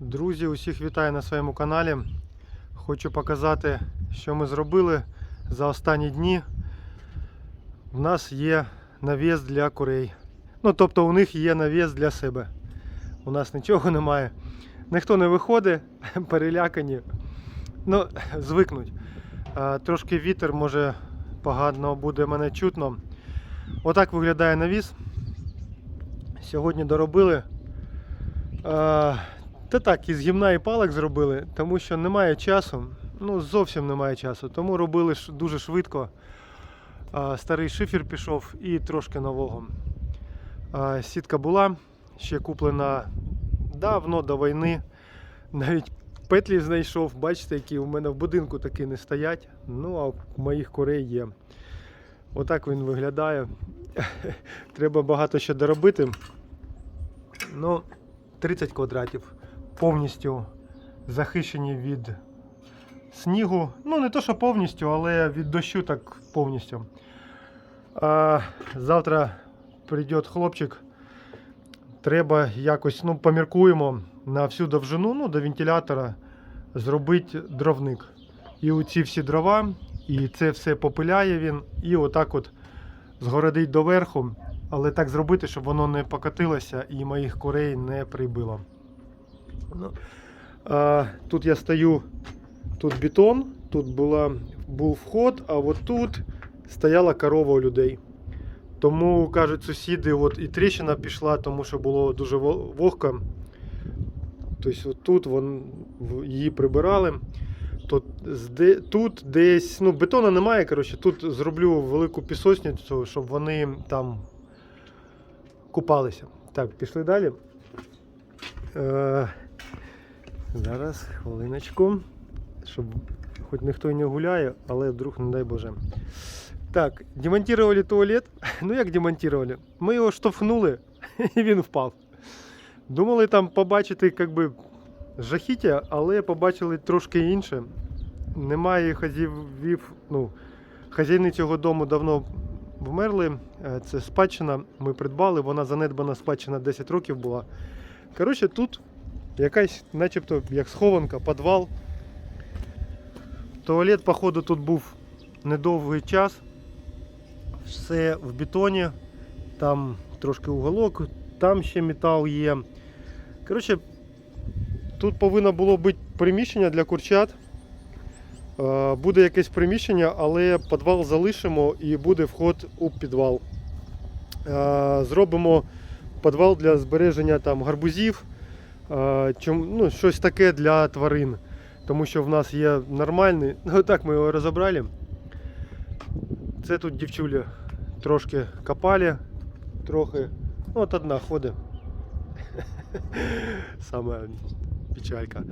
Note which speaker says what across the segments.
Speaker 1: Друзі, усіх вітаю на своєму каналі. Хочу показати, що ми зробили за останні дні. У нас є навіс для курей. Ну, тобто у них є навіс для себе. У нас нічого немає. Ніхто не виходить, перелякані. Ну, звикнуть. Трошки вітер, може, погано буде мене чутно. Отак виглядає навіс. Сьогодні доробили. Та так, із гімна і палок зробили, тому що немає часу. Ну, зовсім немає часу. Тому робили дуже швидко. Старий шифер пішов і трошки нового. Сітка була ще куплена давно до війни. Навіть петлі знайшов. Бачите, які у мене в будинку такі не стоять. Ну, а у моїх курей є. Отак він виглядає. Треба багато ще доробити. Ну, 30 квадратів повністю захищені від снігу. Ну, не то, що повністю, але від дощу так повністю. А, завтра прийде хлопчик. Треба якось, ну, поміркуємо на всю довжину, ну, до вентилятора зробити дровник. І оці всі дрова, і це все попиляє він, і отак от згородить доверху, але так зробити, щоб воно не покотилося і моїх курей не прибило. Ну, а, тут я стою, тут бетон, тут була, був вход, а от тут стояла корова у людей. Тому кажуть сусіди, от і тріщина пішла, тому що було дуже вогко. Тобто от тут вон, її прибирали. Тут, тут десь, ну, бетону немає, коротше, тут зроблю велику пісочницю, щоб вони там купалися. Так, пішли далі. Е, зараз, хвилиночку. Щоб хоч ніхто і не гуляє, але вдруг, не дай Боже. Так, демонтували туалет. Ну як демонтували? Ми його штовхнули, і він впав. Думали там побачити, як би, жахіття, але побачили трошки інше. Немає хазяїв, ну, хазяїни цього дому давно вмерли. Е, Це спадщина. Ми придбали, вона занедбана спадщина 10 років була. Коротше, тут якась, начебто, як схованка, підвал. Туалет, походу, тут був недовгий час. Все в бетоні, там трошки уголок, там ще метал є. Коротше, тут повинно було бути приміщення для курчат. Е, Буде якесь приміщення, але підвал залишимо і буде вход у підвал. Е, Зробимо підвал для збереження там гарбузів, ну, щось таке для тварин. Тому що в нас є нормальний. Ну так ми його розібрали. Це тут дівчулі трошки копали, трохи. Ну, от одна ходить. Саме печалька.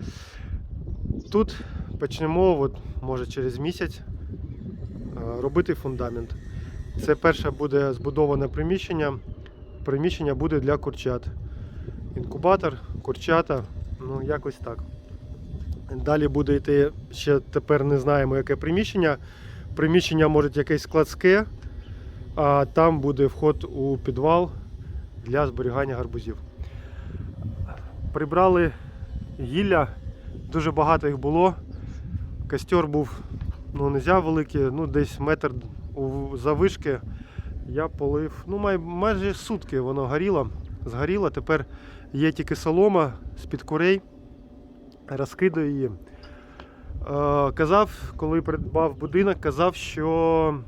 Speaker 1: Тут почнемо, от, може через місяць, е, робити фундамент. Це перше буде збудоване приміщення. Приміщення буде для курчат. Інкубатор, курчата, ну якось так. Далі буде йти, ще тепер не знаємо, яке приміщення. Приміщення може якесь складське, а там буде вход у підвал для зберігання гарбузів. Прибрали гілля, дуже багато їх було. Костер був ну, не можна великий, ну, десь метр завишки. Я полив, ну май, майже сутки воно горіло, згоріло. Тепер є тільки солома з-під курей, розкидаю її. Е, казав, коли придбав будинок, казав, що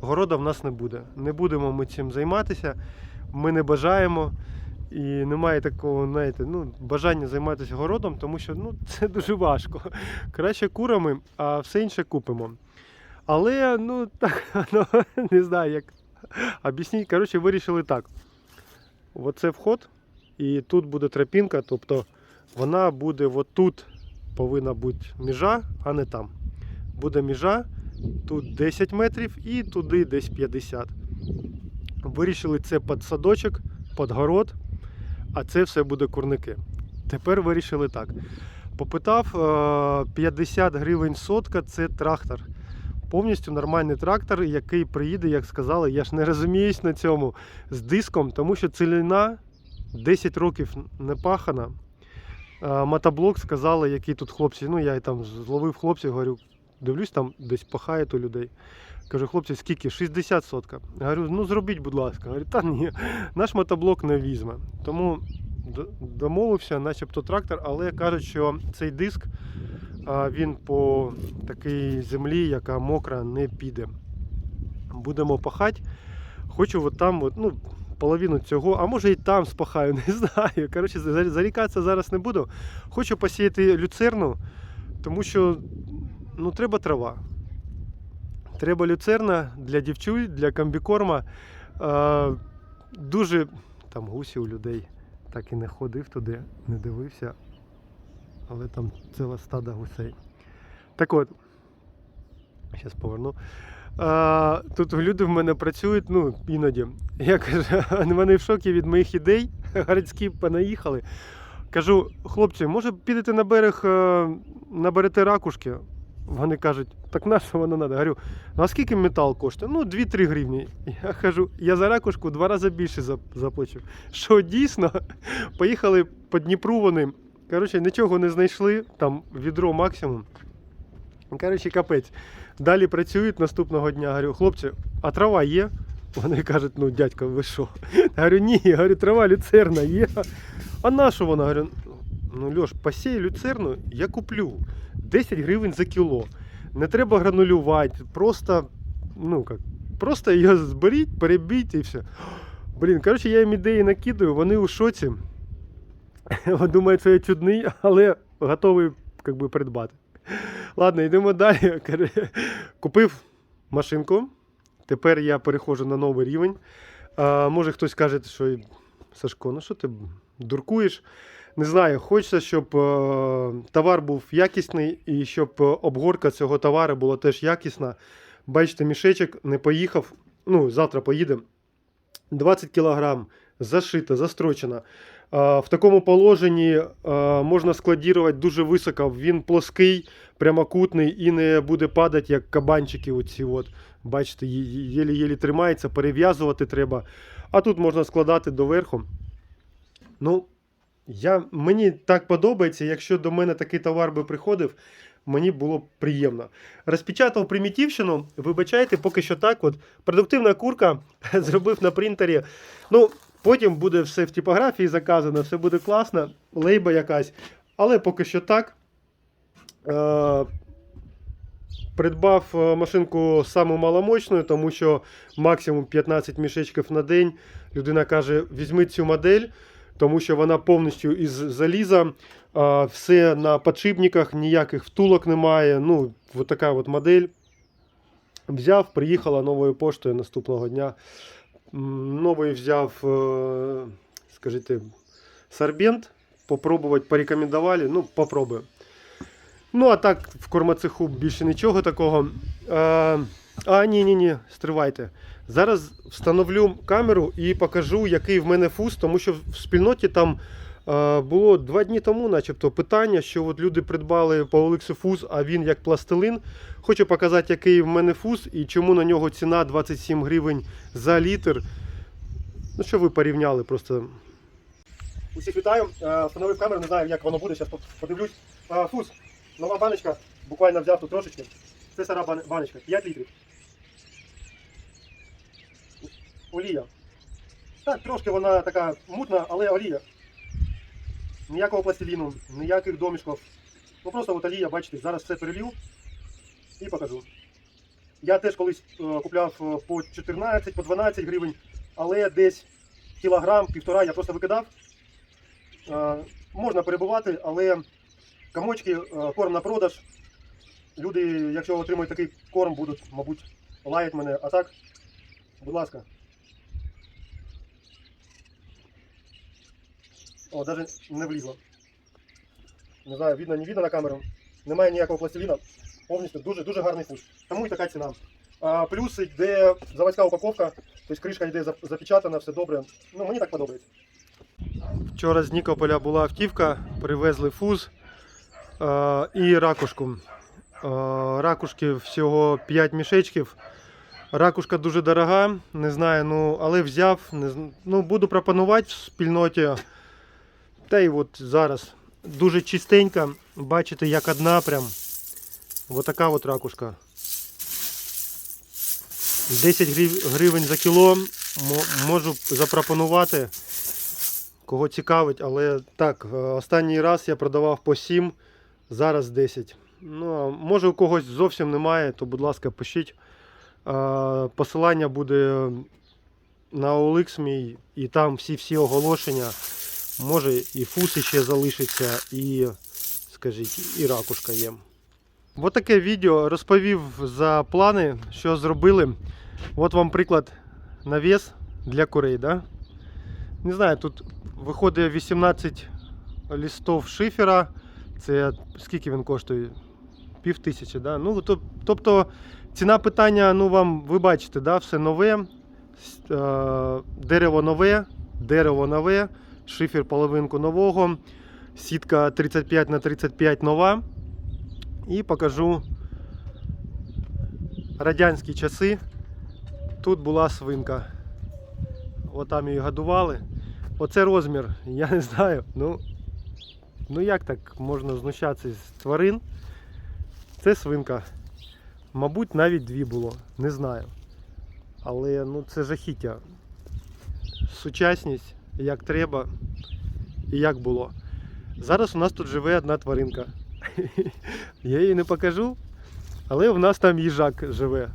Speaker 1: города в нас не буде. Не будемо ми цим займатися. Ми не бажаємо. І немає такого, знаєте, ну, бажання займатися городом, тому що ну, це дуже важко. Краще курами, а все інше купимо. Але, ну, так, ну, не знаю, як об'ясніть. Коротше, вирішили так. Оце вход, і тут буде тропінка, тобто вона буде отут повинна бути міжа, а не там. Буде міжа, тут 10 метрів і туди десь 50. Вирішили це під садочок, під город, а це все буде курники. Тепер вирішили так. Попитав е, 50 гривень сотка це трактор. Повністю нормальний трактор, який приїде, як сказали, я ж не розуміюсь на цьому з диском, тому що целина 10 років не пахана. е, мотоблок сказали, які тут хлопці. Ну, я там зловив хлопців, говорю, дивлюсь, там десь пахають у людей. Кажу, хлопці, скільки? 60 сотка. Говорю, ну зробіть, будь ласка. Говорю, та ні, наш мотоблок не візьме. Тому домовився, начебто трактор, але кажуть, що цей диск він по такій землі, яка мокра, не піде. Будемо пахати. Хочу от там, от, ну, половину цього, а може і там спахаю, не знаю. Коротше, зарікатися зараз не буду. Хочу посіяти люцерну, тому що ну, треба трава. Треба люцерна для дівчуль, для комбікорма. Е, дуже там гусі у людей. Так і не ходив туди, не дивився. Але там ціла стада гусей. Так от, зараз поверну. А, тут люди в мене працюють, ну, іноді. Я кажу, вони в шокі від моїх ідей. Городські понаїхали. Кажу, хлопці, може підете на берег, е, наберете ракушки? Вони кажуть, так на що воно треба? Говорю, ну а скільки метал коштує? Ну, 2-3 гривні. Я кажу, я за ракушку два рази більше заплачу. Що дійсно? Поїхали по Дніпру вони. Коротше, нічого не знайшли, там відро максимум. Коротше, капець. Далі працюють наступного дня. Говорю, хлопці, а трава є? Вони кажуть, ну дядько, ви що? Я говорю, ні, я говорю, трава люцерна є. А на що вона? Говорю, ну Льош, посій люцерну, я куплю. 10 гривень за кіло. Не треба гранулювати, просто, ну як, просто її зберіть, перебіть і все. Блін, коротше, я їм ідеї накидаю, вони у шоці. Думають, що я чудний, але готовий би, придбати. Ладно, йдемо далі. Купив машинку. Тепер я переходжу на новий рівень. А, може хтось каже, що Сашко, ну що ти дуркуєш? Не знаю, хочеться, щоб е, товар був якісний і щоб обгорка цього товару була теж якісна. Бачите, мішечок не поїхав. Ну, завтра поїде. 20 кг зашита, застрочена. А, В такому положенні можна складувати дуже високо. Він плоский, прямокутний і не буде падати, як кабанчики. Оці от. Бачите, єлі-єлі тримається, перев'язувати треба. А тут можна складати доверху. Ну, я, мені так подобається, якщо до мене такий товар би приходив, мені було б приємно. Розпечатав примітивщину, вибачайте, поки що так. От, продуктивна курка зробив на принтері. Ну, потім буде все в типографії заказано, все буде класно, лейба якась. Але поки що так. Е, придбав е, машинку саму маломощну, тому що максимум 15 мішечків на день. Людина каже: візьми цю модель, тому що вона повністю із заліза. А, все на подшипниках, ніяких втулок немає. Ну, от така от модель. Взяв, приїхала новою поштою наступного дня. Новий взяв, е, скажіть, сорбент. Попробувати порекомендували. Ну, попробую. Ну, а так, в кормоцеху більше нічого такого. А, а ні, ні, ні, стривайте. Зараз встановлю камеру і покажу, який в мене фуз, тому що в спільноті там е, було два дні тому, начебто, питання, що от люди придбали по Олексу фуз, а він як пластилин. Хочу показати, який в мене фуз і чому на нього ціна 27 гривень за літр. Ну, що ви порівняли просто. Усіх вітаю. Е, Встановив камеру, не знаю, як воно буде, зараз подивлюсь. Е, Фуз, нова баночка, буквально взяв тут трошечки. Це стара баночка, 5 літрів. Олія. Так, трошки вона така мутна, але олія. Ніякого пластиліну, ніяких домішків. Ну просто от олія, бачите, зараз все перелів і покажу. Я теж колись е, купляв е, по 14, по 12 гривень, але десь кілограм, півтора я просто викидав. Е, можна перебувати, але комочки, корм на продаж. Люди, якщо отримують такий корм, будуть, мабуть, лаять мене. А так, будь ласка. О, навіть не влізло. Не знаю, видно, не видно на камеру. Немає ніякого пластиліна. Повністю дуже дуже гарний фуз. Тому і така ціна. А, плюс йде заводська упаковка, тобто кришка йде запечатана, все добре. Ну, мені так подобається. Вчора з Нікополя була автівка, привезли фуз а, і ракушку. А, ракушки всього 5 мішечків. Ракушка дуже дорога, не знаю, ну, але взяв. Не, ну, буду пропонувати в спільноті. Та от зараз дуже чистенька. Бачите, як одна прям. Отака от ракушка. 10 грив- гривень за кіло. Можу запропонувати. Кого цікавить, але так, е, останній раз я продавав по 7, зараз 10. Ну, а може у когось зовсім немає, то будь ласка, пишіть. Посилання буде на OLX мій, і там всі-всі оголошення. Може і фуси ще залишиться, і, скажіть, і ракушка є. Ось таке відео розповів за плани, що зробили. От вам приклад навіс для курей. Да? Не знаю, тут виходить 18 листов шифера. Це скільки він коштує? Пів тисячі, да? ну, тобто ціна питання, ну вам ви бачите, да? все нове, е, дерево нове, дерево нове, шифер половинку нового, сітка 35 на 35 нова. І покажу радянські часи. Тут була свинка. Отам її годували. Оце розмір, я не знаю. Ну, ну як так можна знущатися з тварин? Це свинка. Мабуть, навіть дві було, не знаю. Але ну це жахіття. Сучасність, як треба і як було. Зараз у нас тут живе одна тваринка. Я її не покажу, але в нас там їжак живе.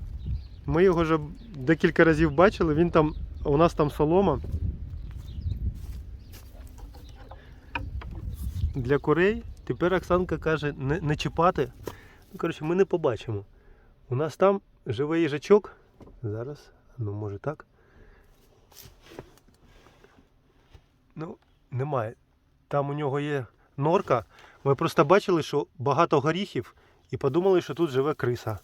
Speaker 1: Ми його вже декілька разів бачили, він там, у нас там солома. Для курей. Тепер Оксанка каже не, не чіпати. Ну, коротше, ми не побачимо. У нас там живе їжачок. Зараз, ну може так. Ну, немає. Там у нього є норка. Ми просто бачили, що багато горіхів і подумали, що тут живе криса.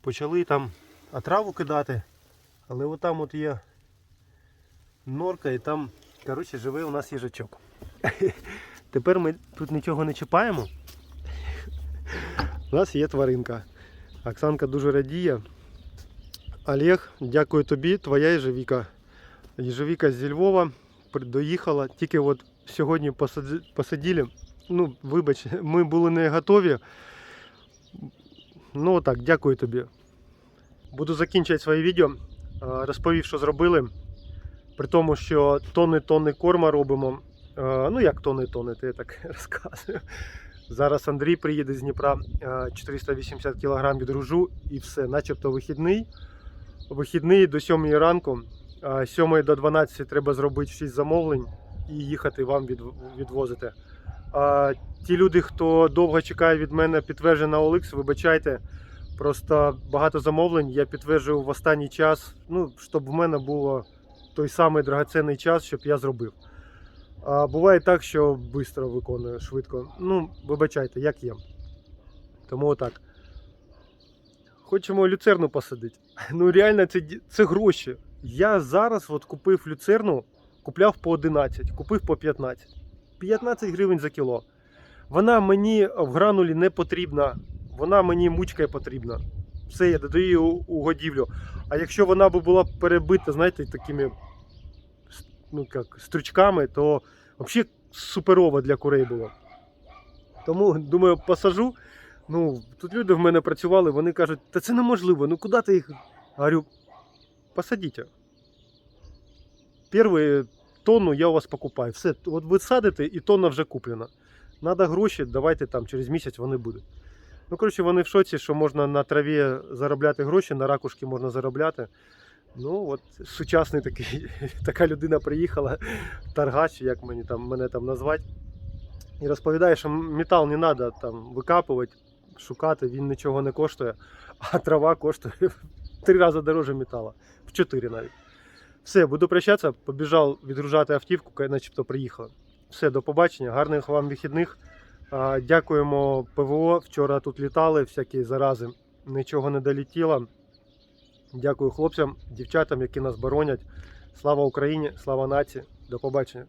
Speaker 1: Почали там отраву кидати, але отам от є норка і там, коротше, живе у нас їжачок. Тепер ми тут нічого не чіпаємо. У нас є тваринка. Оксанка дуже радіє. Олег, дякую тобі, твоя їжевіка. Їжевіка зі Львова доїхала. Тільки от сьогодні посадили. Ну, вибач, ми були не готові. Ну так, дякую тобі. Буду закінчувати своє відео. Розповів, що зробили. При тому, що тонни-тонни корма робимо. Ну як тонни-тонни, то я так розказую. Зараз Андрій приїде з Дніпра, 480 кг відгружу і все, начебто вихідний. Вихідний до 7 ранку. А з 7 до 12 треба зробити 6 замовлень і їхати вам від, відвозити. А ті люди, хто довго чекає від мене підтвердження на OLX, вибачайте. Просто багато замовлень я підтверджую в останній час, ну, щоб в мене було той самий драгоцінний час, щоб я зробив. А буває так, що швидко виконую, швидко. Ну, вибачайте, як є. Тому отак. Хочемо люцерну посадити. Ну реально це, це гроші. Я зараз от купив люцерну, купляв по 11, купив по 15. 15 гривень за кіло. Вона мені в гранулі не потрібна, вона мені мучкою потрібна. Все, я додаю її у, годівлю. А якщо вона б була перебита, знаєте, такими ну, як, стручками, то взагалі суперово для курей було. Тому, думаю, посажу. Ну, тут люди в мене працювали, вони кажуть, та це неможливо, ну куди ти їх? Говорю, посадіть. Першу тонну я у вас покупаю. Все, от ви садите і тонна вже куплена. Надо гроші, давайте там через місяць вони будуть. Ну, коротше, вони в шоці, що можна на траві заробляти гроші, на ракушки можна заробляти. Ну, от сучасний такий, така людина приїхала, торгач, як мені там, мене там назвати. І розповідає, що метал не треба там викапувати, шукати, він нічого не коштує, а трава коштує три рази дороже металу, в чотири навіть. Все, буду прощатися, побіжав відгружати автівку, начебто приїхала. Все, до побачення, гарних вам вихідних. Дякуємо ПВО. Вчора тут літали всякі зарази, нічого не долетіло. Дякую хлопцям, дівчатам, які нас боронять. Слава Україні, слава нації. До побачення.